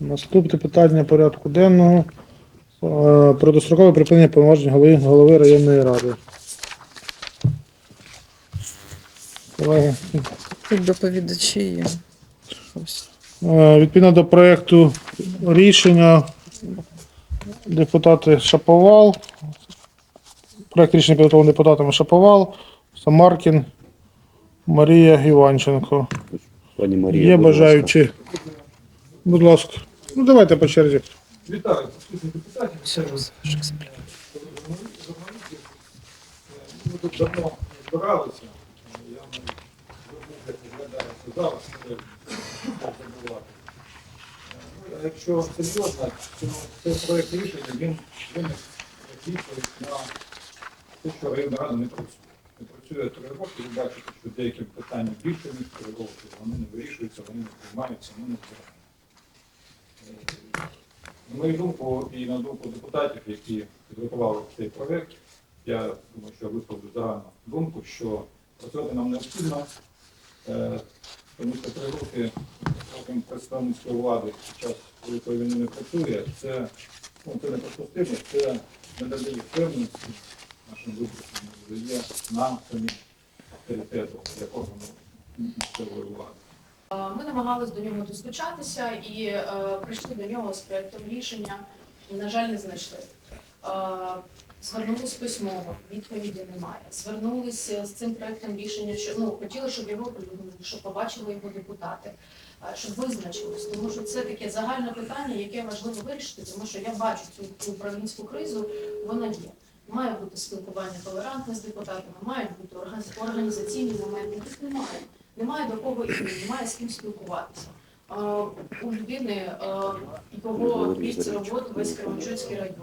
Наступне питання порядку денного. Е, Про дострокове припинення повноважень голови, голови районної ради. Колеги, Тут доповідачі є. Е, Відповідно до проєкту рішення депутати Шаповал. Проєкт рішення підготовлений депутатами Шаповал, Самаркін, Марія Іванченко. Пані Марія. Є будь ласка. бажаючі. Будь ласка. Ну давайте по черзі. Вітаю, присутні депутатів. Все. Ми тут давно збиралися. Я навіть забув, як виглядає це зараз. Ну, а Якщо серйозно, то цей проєкт рішення він виник відповідь на те, що районна рада не працює. Не працює три роки, ви бачите, що деякі питання більше ніж три вони не вирішуються, вони не приймаються, вони не взагалі. На мою думку і на думку депутатів, які підготували цей проект, я думаю, що я висловлю загальну думку, що працювати нам необхідно, е, тому що три роки представницької влади під час Великої війни не працює, це, ну, це не стильно, це не додає впевненості нашим виборцям, додає нам самим авторитету як органу місцевої влади. Ми намагалися до нього достучатися і е, прийшли до нього з проєктом рішення. На жаль, не знайшли. Е, Звернулись письмово, відповіді немає. Звернулися з цим проєктом рішення, що ну хотіли, щоб його оприлюднили, щоб побачили його депутати, е, щоб визначились. Тому що це таке загальне питання, яке важливо вирішити, тому що я бачу цю, управлінську кризу, вона є. Має бути спілкування толерантне з депутатами, мають бути організ- організаційні моменти. Їх немає немає до кого йти, немає з ким спілкуватися. У людини його місце роботи весь Кременчуцький район.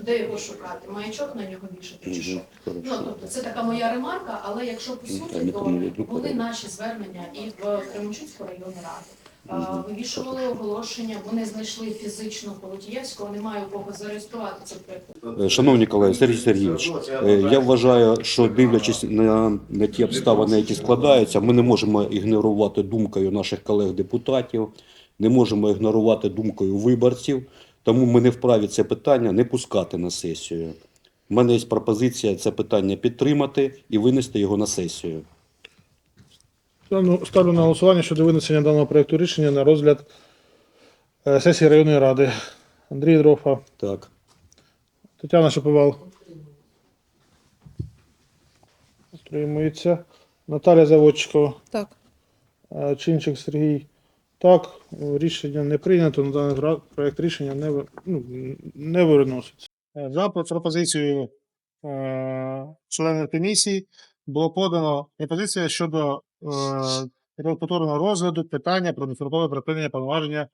Де його шукати? Маячок на нього вішати чи що? Ну тобто це така моя ремарка, але якщо по суті, то були наші звернення і в Кременчуцьку районну раду. Е. Вивішували оголошення, вони знайшли фізично Колотієвського, немає у кого зареєструвати цей проєкт. Е, Шановні колеги, Сергій Сергійович, е, я вважаю, що дивлячись на, на ті обставини, які складаються, ми не можемо ігнорувати думкою наших колег-депутатів, не можемо ігнорувати думкою виборців, тому ми не вправі це питання не пускати на сесію. У мене є пропозиція це питання підтримати і винести його на сесію. Ставлю ставлю на голосування щодо винесення даного проєкту рішення на розгляд е, сесії районної ради. Андрій Дрофа, Так. Тетяна Шаповал. Утримується. Наталя Заводчикова. Так. Е, Чинчик Сергій. Так, рішення не прийнято. На даний проект рішення не, ну, не виноситься. Е, За пропозицією е, членів комісії було подано пропозиція щодо повторного розгляду питання про дострокове припинення повноваження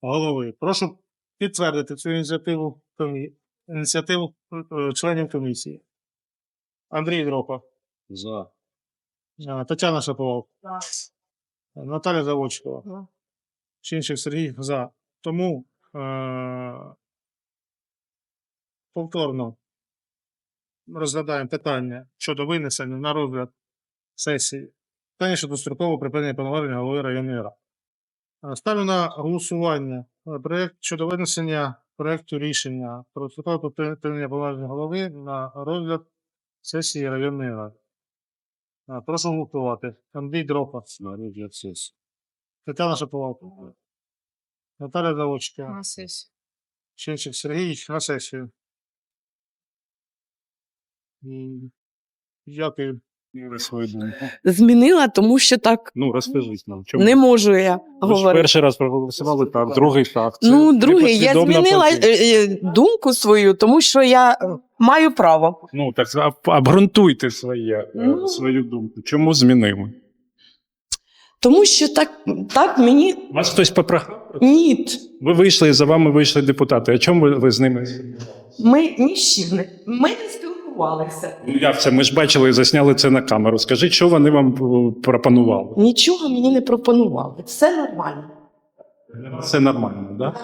голови. Прошу підтвердити цю ініціативу, комі- ініціативу е, членів комісії. Андрій Дропа, За. е, Тетяна Шаповал. Наталя Заводчикова. За. Чинчик Сергій за. Тому е- повторно розглядаємо питання щодо винесення на розгляд сесії. Питання щодо строкового припинення повноваження голови районної ради. Е, Ставлю на голосування е, проєкт щодо винесення проєкту рішення про строкове припинення повноваження голови на розгляд сесії районної ради. Е, Прошу голосувати. Андрій Дропа. На розгляд сесії. Тетяна Шаповалко. Наталя Заводчика. На сесії. Чинчик Сергій на сесію. М, Дякую. свою думку. Змінила, тому що так Ну, розкажіть нам. Чому? не можу я Ви ж говорити. перший раз проголосували так, другий так. Це Ну, другий, я непослідовна змінила позиція. е, е, думку свою, тому що я е, маю право. Ну, так об- обґрунтуйте своє, е, Ну. свою думку. Чому змінили? Тому що так, так мені Вас хтось попрохав? ні. Ви вийшли, і за вами вийшли депутати. А чому ви, ви з ними? Ми ні з чим не ми не спілкувалися. Ну, Як це? Ми ж бачили, засняли це на камеру. Скажіть, що вони вам е, пропонували? Нічого мені не пропонували. Все нормально. Все нормально, так? Да?